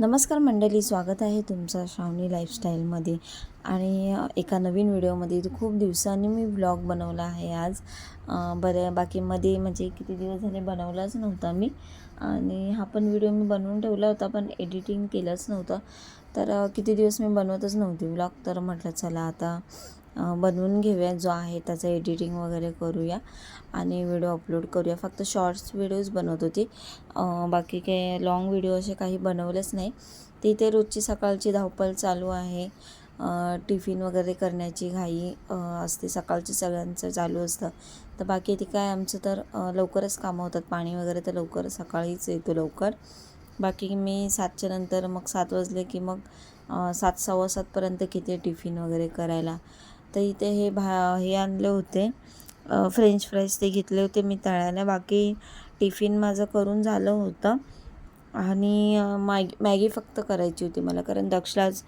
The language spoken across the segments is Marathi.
नमस्कार मंडळी स्वागत आहे तुमचं श्रावणी लाईफस्टाईलमध्ये आणि एका नवीन व्हिडिओमध्ये खूप दिवसांनी मी व्लॉग बनवला आहे आज. बरं बऱ्या बाकीमध्ये म्हणजे किती दिवस झाले बनवलाच नव्हता मी. आणि हा पण व्हिडिओ मी बनवून ठेवला होता पण एडिटिंग केलंच नव्हतं. तर किती दिवस मी बनवतच नव्हती व्लॉग तर म्हटलं चला आता बनवून घेऊया. जो आहे त्याचं एडिटिंग वगैरे करूया आणि व्हिडिओ अपलोड करूया. फक्त शॉर्ट्स व्हिडिओज बनवत होती. बाकी काही लाँग व्हिडिओ असे काही बनवलेच नाही. तिथे रोजची सकाळची धावपळ चालू आहे. टिफिन वगैरे करण्याची घाई असते. सकाळची सगळ्यांचं चालू असतं. तर बाकी ते काय आमचं तर लवकरच कामं होतात. पाणी वगैरे तर लवकर सकाळीच येतो लवकर. बाकी मी सातच्या नंतर मग सात वाजले की मग सात सव्वा सातपर्यंत किती टिफिन वगैरे करायला. तर इथे हे भा हे आणले होते. फ्रेंच फ्राईज ते घेतले होते मी तळायला. बाकी टिफिन माझं करून झालं होतं. आणि मॅगी मॅगी फक्त करायची होती मला. कारण दक्षलाच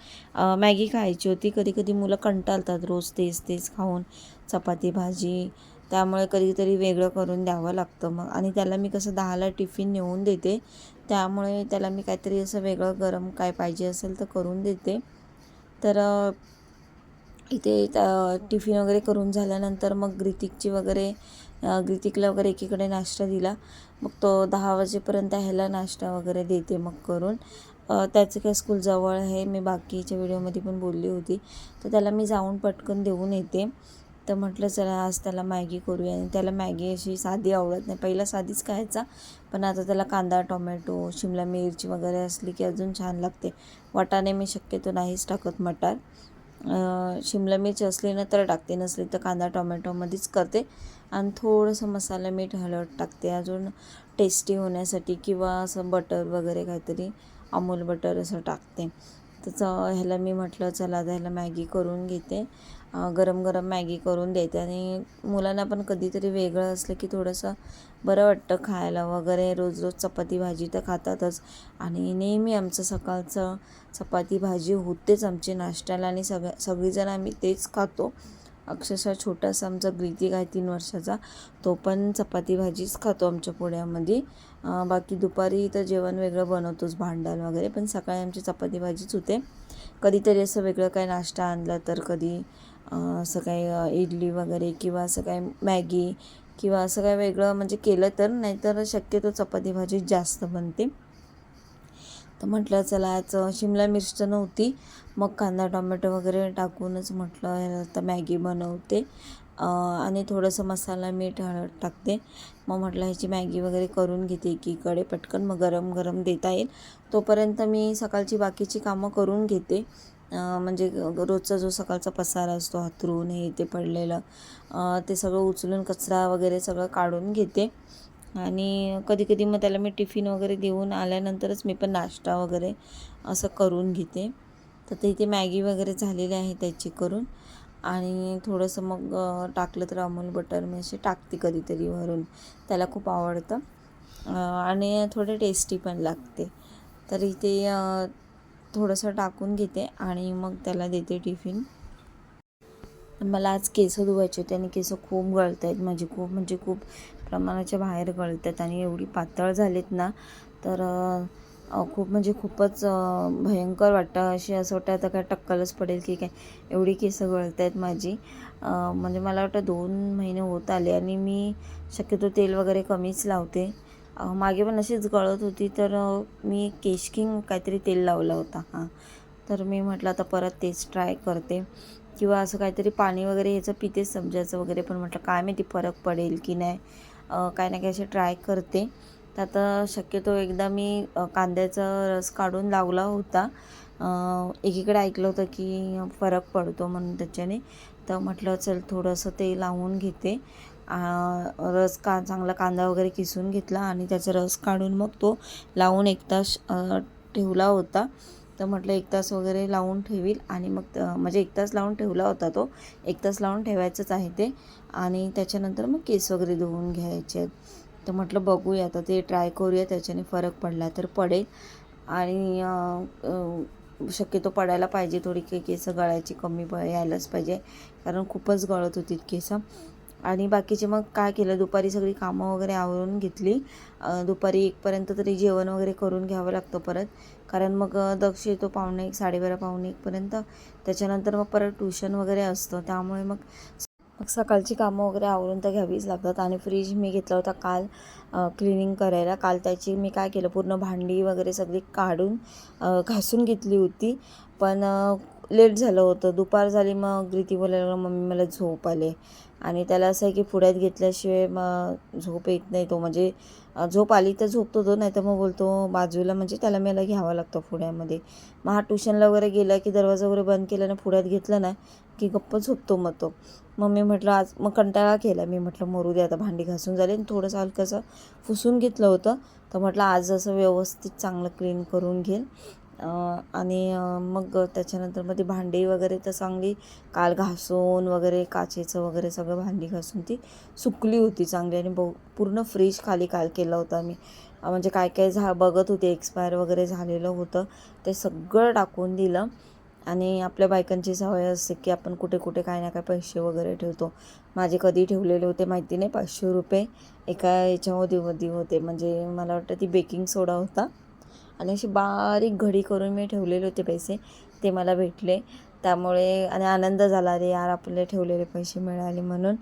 मॅगी खायची होती. कधी कधी मुलं कंटाळतात रोज तेच तेच खाऊन. चपाती भाजी. त्यामुळे कधीतरी वेगळं करून द्यावं लागतं मग. आणि त्याला मी कसं दहाला टिफिन नेऊन देते. त्यामुळे त्याला मी काहीतरी असं वेगळं गरम काय पाहिजे असेल तर करून देते. तर इथे टिफिन वगैरे करून झाल्यानंतर मग ग्रितिकची वगैरे ग्रितिकला वगैरे एकीकडे नाश्ता दिला. मग तो दहा वाजेपर्यंत ह्याला नाश्ता वगैरे देते मग करून. त्याचं काय स्कूल जवळ आहे मी बाकीच्या व्हिडिओमध्ये पण बोलली होती. तर त्याला मी जाऊन पटकन देऊन येते. तर म्हटलं चला आज त्याला मॅगी करूया. आणि त्याला मॅगी अशी साधी आवडत नाही. पहिला साधीच खायचा पण आता त्याला कांदा टोमॅटो शिमला मिरची वगैरे असली की अजून छान लागते. वाटाणे मी शक्यतो नाहीच टाकत मटार. शिमला मिरची असली ना तर टाकते नसली तर कांदा टोमॅटोमध्येच करते. आणि थोडंसं मसाला मीठ हळद टाकते. अजून टेस्टी होण्यासाठी किंवा असं बटर वगैरे काहीतरी अमूल बटर असं टाकते. तसं ह्याला मी म्हटलं चला आता ह्याला मॅगी करून घेते. गरम गरम मॅगी करून देते. आणि मुलांना पण कधीतरी वेगळं असलं की थोडंसं बरं वाटतं खायला वगैरे. रोज रोज चपाती भाजी तर खातातच. आणि नेहमी आमचं सकाळचं चपाती भाजी होतेच आमची नाश्त्याला. आणि सगळ्या सगळीजण आम्ही तेच खातो. अक्षरशः छोटासा आमचा ग्रीतिक आहे तीन वर्षाचा. तो पण चपाती भाजीच खातो आमच्या पुण्यामध्ये बाकी दुपारी तर जेवण वेगळं बनवतोच भांडण वगैरे. पण सकाळी आमची चपाती भाजीच होते. कधीतरी असं वेगळं काही नाश्ता आणला तर कधी असं काही इडली वगैरे किंवा असं काही मॅगी किंवा असं काही वेगळं म्हणजे केलं तर नाहीतर शक्यतो चपाती भाजी जास्त बनते. तर म्हटलं चला आज शिमला मिरच तर नव्हती मग कांदा टोमॅटो वगैरे टाकूनच म्हटलं ह्याला आता मॅगी बनवते. आणि थोडंसं मसाला मीठ हळद टाकते. मग म्हटलं ह्याची मॅगी वगैरे करून घेते एकीकडे पटकन मग गरम गरम देता येईल. तोपर्यंत मी सकाळची बाकीची कामं करून घेते. म्हणजे रोजचा जो सकाळचा पसारा असतो हातरून हे ते पडलेलं ते सगळं उचलून कचरा वगैरे सगळं काढून घेते. आणि कधी कधी मग त्याला मी टिफिन वगैरे देऊन आल्यानंतरच मी पण नाश्ता वगैरे असं करून घेते. तर ते इथे मॅगी वगैरे झालेली आहे त्याची करून. आणि थोडंसं मग टाकलं तर अमूल बटर मी असे टाकते कधीतरी वरून. त्याला खूप आवडतं. आणि थोडे टेस्टी पण लागते. तर इथे थोडंसं टाकून घेते आणि मग त्याला देते टिफिन. मला आज केस धुवायचे होते आणि केस खूप गळत आहेत. माझी खूप म्हणजे खूप प्रमाणाच्या बाहेर गळत आहेत आणि एवढी पातळ झालीत ना तर खूप म्हणजे खूपच भयंकर वाटतं. अशी असं वाटतं आता काय टक्कलच पडेल की काय एवढी केसं गळत आहेत माझी. म्हणजे मला वाटतं दोन महिने होत आले आणि मी शक्यतो तेल वगैरे कमीच लावते. मागे पण अशीच गळत होती तर मी केश किंग काहीतरी तेल लावला होता. हां. तर मी म्हटलं आता परत तेच ट्राय करते. किंवा असं काहीतरी पाणी वगैरे ह्याचं पितेच समजायचं वगैरे पण म्हटलं काय माहिती फरक पडेल की नाही? काय ना काय असे ट्राय करते. तर आता शक्यतो एकदा मी कांद्याचा रस काढून लावला होता. एकीकडे ऐकलं होतं की फरक पडतो म्हणून त्याच्याने. तर म्हटलं चल थोडंसं ते लावून घेते. रस का चांगला कांदा वगैरे किसून घेतला आणि त्याचा रस काढून मग तो लावून एक तास ठेवला होता. तर म्हटलं एक तास वगैरे लावून ठेवील आणि मग त- म्हणजे एक तास लावून ठेवला होता तो. एक तास लावून ठेवायचंच आहे ते आणि त्याच्यानंतर मग केस वगैरे धुवून घ्यायचे आहेत. तर म्हटलं बघूया आता ते ट्राय करूया त्याच्याने फरक पडला तर पडेल. आणि शक्यतो पडायला पाहिजे थोडी काही केस गळायची कमी प यायलाच पाहिजे. कारण खूपच गळत होती केस. आणि बाकीचे मग काय केलं? दुपारी सगळी कामं वगैरे आवरून घेतली. दुपारी एकपर्यंत तरी जेवण वगैरे करून घ्यावं लागतं परत. कारण मग दक्ष येतो पावणे एक साडेबारा पावणे एकपर्यंत त्याच्यानंतर मग परत ट्युशन वगैरे असतं. त्यामुळे मग मग सकाळची कामं वगैरे आवरून तर घ्यावीच लागतात. आणि फ्रीज मी घेतला होता काल क्लिनिंग करायला. काल त्याची मी काय केलं? पूर्ण भांडी वगैरे सगळी काढून घासून घेतली होती. पण लेट झालं होतं. दुपार झाली मग ग्रीती बोलायला मम्मी मला झोप आले आणि त्याला असं आहे की पुढ्यात घेतल्याशिवाय मग झोप येत नाही तो. म्हणजे झोप आली तर झोपतो तो नाही तर मग बोलतो बाजूला म्हणजे त्याला मला घ्यावा लागतो पुण्यामध्ये मग हा ट्युशनला वगैरे गेला की दरवाजा वगैरे बंद केला ना पुढ्यात घेतला ना की गप्प झोपतो मग तो. मग मी म्हटलं आज मग कंटाळा केला. मी म्हटलं मरू दे आता भांडी घासून झाली. आणि थोडंसं हलकंसं फुसून घेतलं होतं. तर म्हटलं आज असं व्यवस्थित चांगलं क्लीन करून घेईल. आणि मग त्याच्यानंतर मग ती भांडी वगैरे तर चांगली काल घासून वगैरे काचेचं वगैरे सगळं भांडी घासून ती सुकली होती चांगली आणि बहु पूर्ण फ्रीज खाली काल केला होता मी म्हणजे काय काय झा बघत होते एक्सपायर वगैरे झालेलं होतं ते सगळं टाकून दिलं. आणि आपल्या बायकांची सवय असते की आपण कुठे कुठे काय ना काय पैसे वगैरे ठेवतो. माझे कधी ठेवलेले होते माहिती नाही पाचशे रुपये एका याच्यामध्ये मध्ये होते. म्हणजे मला वाटतं ती बेकिंग सोडा होता. आणि अशी बारीक घडी करून मी ठेवलेले होते पैसे. ते मला भेटले. त्यामुळे आणि आनंद झाला रे यार आपले ठेवलेले पैसे मिळाले म्हणून.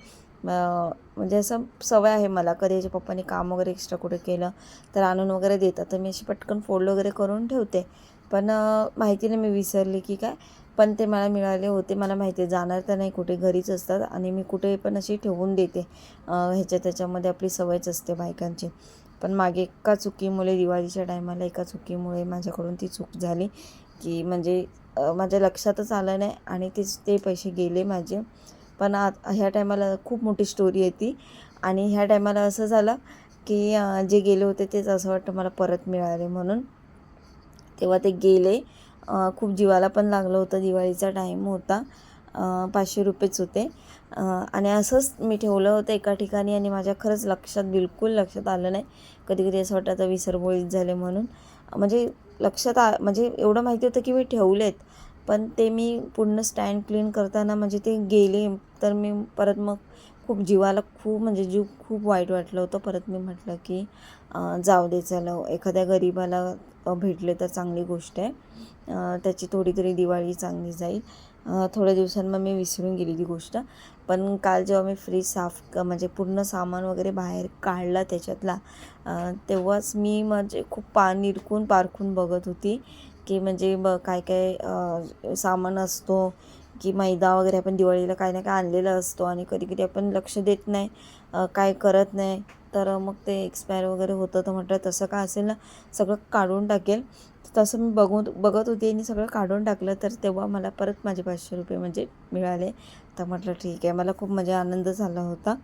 म्हणजे असं सवय आहे मला. कधी याच्या पप्पाने काम वगैरे एक्स्ट्रा कुठे केलं तर आणून वगैरे देतात. तर मी अशी पटकन फोल्ड वगैरे करून ठेवते. पण माहिती नाही मी विसरली की काय? पण ते मला मिळाले होते. मला माहिती आहे जाणार तर नाही कुठे घरीच असतात. आणि मी कुठे पण अशी ठेवून देते. ह्याच्या त्याच्यामध्ये आपली सवयच असते बायकांची. पण मागे एका चुकीमुळे दिवाळीच्या टायमाला एका चुकीमुळे माझ्याकडून ती चूक झाली की म्हणजे माझ्या लक्षातच आलं नाही आणि तेच ते पैसे गेले माझे. पण आ ह्या टायमाला खूप मोठी स्टोरी आहे ती आणि ह्या टायमाला असं झालं की जे गेले होते तेच असं वाटतं मला परत मिळाले म्हणून. तेव्हा ते गेले. खूप जीवाला पण लागलं होतं दिवाळीचा टाईम होता. पाचशे रुपयेच होते. आणि असंच मी ठेवलं होतं एका ठिकाणी आणि माझ्या खरंच लक्षात बिलकुल लक्षात आलं नाही. कधी कधी असं वाटतं आता विसरबोळीत झाले म्हणून. म्हणजे लक्षात आ म्हणजे एवढं माहिती होतं की मी ठेवलेत. पण ते मी पूर्ण स्टँड क्लीन करताना म्हणजे ते गेले तर मी परत मग खूप जीवाला खूप म्हणजे जीव खूप वाईट वाटलं होतं. परत मी म्हटलं की जाऊ दे चला. एखाद्या गरीबाला भेटले तर चांगली गोष्ट आहे. त्याची थोडी तरी दिवाळी चांगली जाईल. थोड्या दिवसांनी मग मी विसरून गेली ती गोष्ट. पण काल जेव्हा मी फ्रीज साफ क म्हणजे पूर्ण सामान वगैरे बाहेर काढला त्याच्यातला तेव्हाच मी म्हणजे खूप पा निरकून पारखून बघत होती की म्हणजे ब काय काय सामान असतो की मैदा वगैरे आपण दिवाळीला काय ना काय आणलेला असतो आणि कधी कधी आपण लक्ष देत नाही काय करत नाही. तर मग ते एक्सपायर वगैरे होतं. तर म्हटलं तसं काय असेल ना? सगळं काढून टाकेल. तसं मी बघून बघत होती आणि सगळं काढून टाकलं. तर तेव्हा मला परत माझे पाचशे रुपये म्हणजे मिळाले. तर म्हटलं ठीक आहे. मला खूप म्हणजे आनंद झाला होता.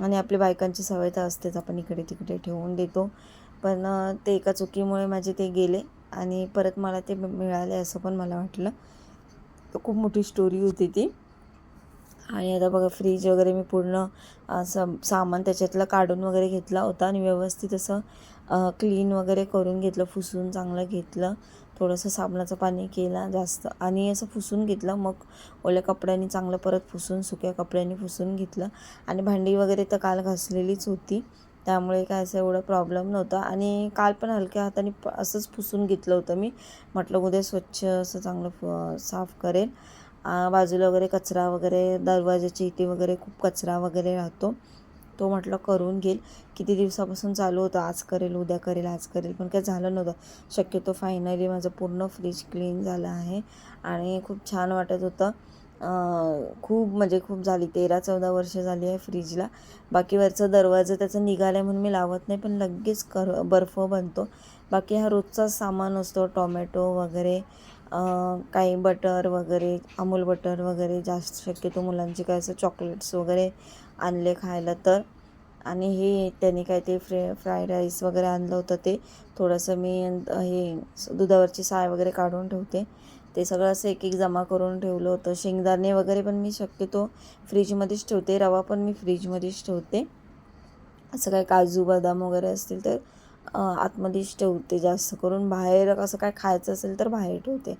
आणि आपल्या बायकांची सवय तर असतेच. आपण इकडे तिकडे ठेवून देतो. पण ते एका चुकीमुळे माझे ते गेले. आणि परत मला ते मिळाले असं पण मला वाटलं. खूप मोठी स्टोरी होती ती. आणि आता बघा फ्रीज वगैरे मी पूर्ण असं सामान त्याच्यातलं काढून वगैरे घेतला होता आणि व्यवस्थित असं क्लीन वगैरे करून घेतलं फुसून चांगलं घेतलं. थोडंसं साबणाचं पाणी केला जास्त आणि असं फुसून घेतलं मग ओल्या कपड्यांनी चांगलं परत फुसून सुक्या कपड्यांनी फुसून घेतलं. आणि भांडी वगैरे तर काल घासलेलीच होती त्यामुळे काय असं एवढं प्रॉब्लेम नव्हता. आणि काल पण हलक्या हाताने असंच पुसून घेतलं होतं मी. म्हटलं उद्या स्वच्छ असं चांगलं फ- साफ करेल बाजूला वगैरे कचरा वगैरे दरवाजाची इथे वगैरे खूप कचरा वगैरे राहतो. तो म्हटलं करून घेईल. किती दिवसापासून चालू होतं? आज करेल उद्या करेल आज करेल. पण काही झालं नव्हतं. शक्यतो फायनली माझं पूर्ण फ्रीज क्लीन झालं आहे. आणि खूप छान वाटत होतं. खूप म्हणजे खूप झाली. तेरा चौदा वर्ष झाली आहे फ्रीजला बाकी वरचं दरवाजा त्याचं निघालं म्हणून मी लावत नाही पण लगेच कर बर्फ बनतो. बाकी हा रोजचाच सामान असतो टोमॅटो वगैरे काही बटर वगैरे अमूल बटर वगैरे जास्त शक्यतो मुलांचे काय असं चॉकलेट्स वगैरे आणले खायला तर. आणि हे त्यांनी काय ते फ्रे फ्राईड राईस वगैरे आणलं होतं ते. थोडंसं मी हे दुधावरची साय वगैरे काढून ठेवते. ते सगळं असं एक एक जमा करून ठेवलं होतं. शेंगदाणे वगैरे पण मी शक्यतो फ्रीजमध्येच ठेवते. रवा पण मी फ्रीजमध्येच ठेवते. असं काय काजू बदाम वगैरे असतील तर आतमध्येच ठेवते जास्त करून. बाहेर कसं काय खायचं असेल तर बाहेर ठेवते.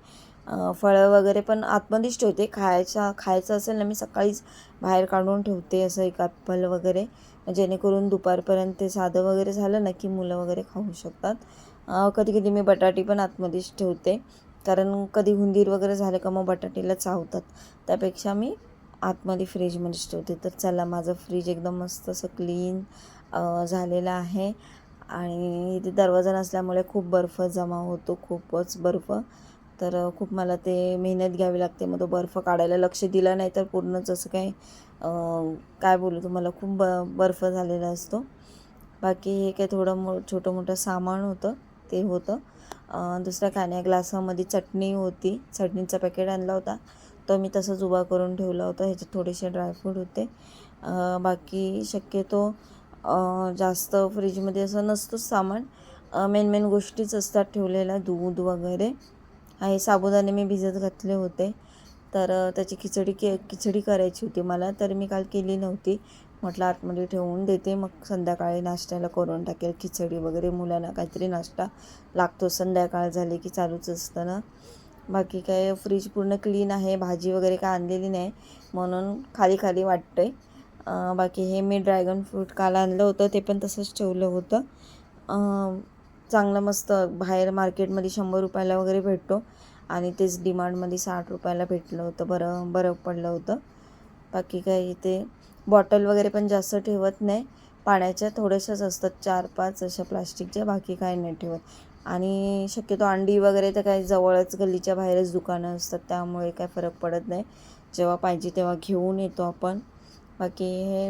फळं वगैरे पण आतमध्येच ठेवते खायचा खायचं असेल ना मी सकाळीच बाहेर काढून ठेवते असं एक ॲपल वगैरे. जेणेकरून दुपारपर्यंत ते साधं वगैरे झालं ना की मुलं वगैरे खाऊ शकतात. कधी कधी मी बटाटी पण आतमध्येच ठेवते. कारण कधी हुंदीर वगैरे झाले का मग बटाटीला चावतात. त्यापेक्षा मी आतमध्ये फ्रीजमध्येच ठेवते. तर चला माझं फ्रीज एकदम मस्त असं क्लीन झालेलं आहे. आणि इथे दरवाजा नसल्यामुळे खूप बर्फ जमा होतो खूपच बर्फ. तर खूप मला ते मेहनत घ्यावी लागते. मग तो बर्फ काढायला लक्ष दिलं नाही तर पूर्णच असं काय काय बोलू तुम्हाला खूप ब बर्फ झालेला असतो. बाकी हे काय थोडं मो छोटं मोठं सामान होतं ते होतं. दुसऱ्या खाण्या ग्लासामध्ये चटणी होती. चटणीचा पॅकेट आणला होता. तो मी तसंच उभा करून ठेवला होता. ह्याच्यात थोडेसे ड्रायफ्रूट होते. बाकी शक्यतो जास्त फ्रीजमध्ये असं नसतोच सामान. मेन मेन गोष्टीच असतात ठेवलेल्या दूध वगैरे. हे साबुदाणे मी भिजत घातले होते. तर त्याची खिचडी के खिचडी करायची होती मला. तर मी काल केली नव्हती. म्हटलं आतमध्ये ठेवून देते. मग संध्याकाळी नाश्त्याला करून टाकेल. खिचडी वगैरे मुलांना काहीतरी नाश्ता लागतो. संध्याकाळ झाली की चालूच असतं ना. बाकी काय फ्रीज पूर्ण क्लीन आहे. भाजी वगैरे काय आणलेली नाही. म्हणून खाली खाली वाटतं आहे बाकी हे मी ड्रॅगन फ्रूट काल आणलं होतं ते पण तसंच ठेवलं होतं. चांगलं मस्त बाहेर मार्केटमध्ये शंभर रुपयाला वगैरे भेटतो आणि तेच डिमांडमध्ये साठ रुपयाला भेटलं होतं बरं बरं पडलं होतं. बाकी काही ते बॉटल वगैरे पण जास्त ठेवत नाही पाण्याच्या थोड्याशाच असतात चार पाच अशा प्लास्टिकच्या बाकी काय नाही ठेवत. आणि शक्यतो अंडी वगैरे तर काही जवळच गल्लीच्या बाहेरच दुकानं असतात त्यामुळे काय फरक पडत नाही. जेव्हा पाहिजे तेव्हा घेऊन येतो आपण. बाकी हे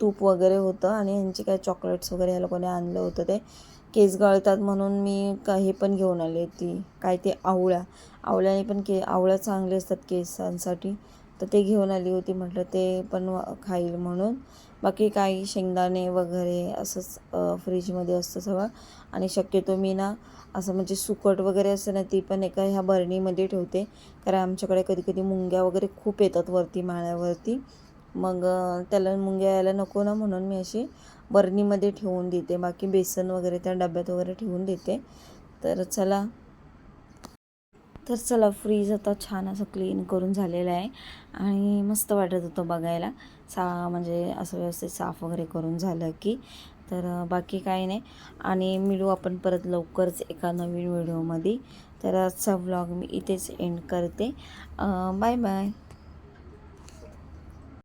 तूप वगैरे होतं आणि ह्यांचे काय चॉकलेट्स वगैरे ह्या लोकांनी आणलं होतं ते. केस गळतात म्हणून मी का हे पण घेऊन आले ती काय ते आवळ्या आवळ्याने पण के आवळ्या चांगले असतात केसांसाठी. तर ते घेऊन आली होती म्हटलं ते पण व- खाईल म्हणून. बाकी काही शेंगदाणे वगैरे असंच फ्रीजमध्ये असतं सगळं. आणि शक्यतो मी ना असं म्हणजे सुकट वगैरे असं ना ती पण एका ह्या बरणीमध्ये ठेवते. कारण आमच्याकडे कधी कधी मुंग्या वगैरे खूप येतात वरती माळ्यावरती. मग त्याला मुंग्या यायला नको ना म्हणून मी अशी बरणीमध्ये ठेवून देते. बाकी बेसन वगैरे त्या डब्यात वगैरे ठेवून देते. तर चला तर चला फ्रीज आता छान असं क्लीन करून झालेलं आहे. आणि मस्त वाटत होतं बघायला. सा म्हणजे असं व्यवस्थित साफ वगैरे करून झालं की. तर बाकी काही नाही. आणि मिळू आपण परत लवकरच एका नवीन व्हिडिओमध्ये तर आजचा व्लॉग मी इथेच एंड करते. Bye bye